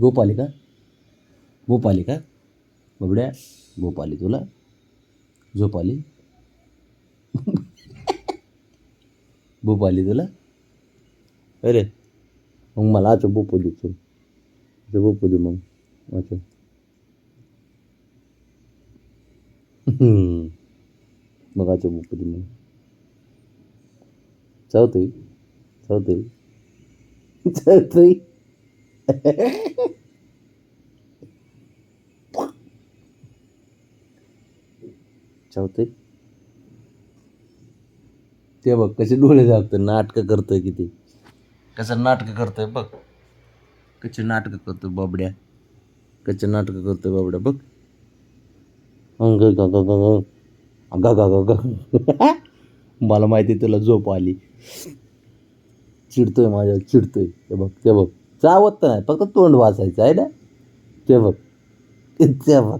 गोपालिका? गोपालिका? का गोपाली का बबड्या झोप आली तुला? झोप आली आली तुला? अरे मग मला आचो बोपू दे चल बोपू दे मग. आचं मग आचं बोपू दे मग. चावतोय? चावतोय? चावतोय? चावतोय ते बघ कसे डोळे झाकतोय नाटकं करतोय किती. कसं नाटकं करतोय बघ. कसे नाटकं करतोय बाबड्या. कसे नाटकं करतोय बाबड्या बघ. अंग ग ग ग ग. अगा गा गा गा मला माहिती तुला झोप आली. चिडतोय माझ्या चिडतोय. ते बघ ते बघ. चावत तर नाही फक्त तोंड वाचायचं आहे ना? ते बघ. ते बघ.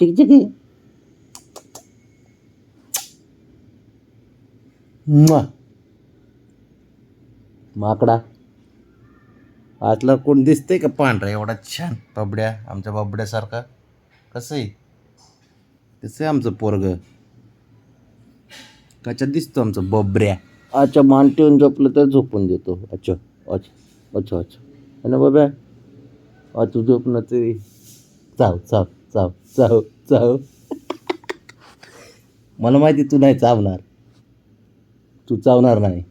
चिकचिकी. माकडा. आतला कोण दिसतंय का पांढरा? एवढा छान बाबड्या आमच्या बाबड्यासारखा. कसं आहे? कसं आहे आमचं पोरग? कशा दिसतो आमचं बबड्या? अच्छा मान ठेवून झोपलं तर झोपून देतो. अच्छा अच्छा अच्छा अच्छा. है ना बाब्या? आ तू झोप ना तरी. चाव चाव चाव चाव चाव. मला माहिती तू नाही चावणार. तू चावणार नाही.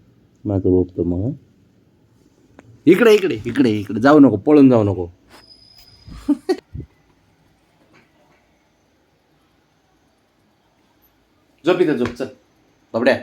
माझं बघतो मग इकडे इकडे इकडे इकडे. जाऊ नको पळून जाऊ नको. झोप इथं झोप चल. बाबड्या.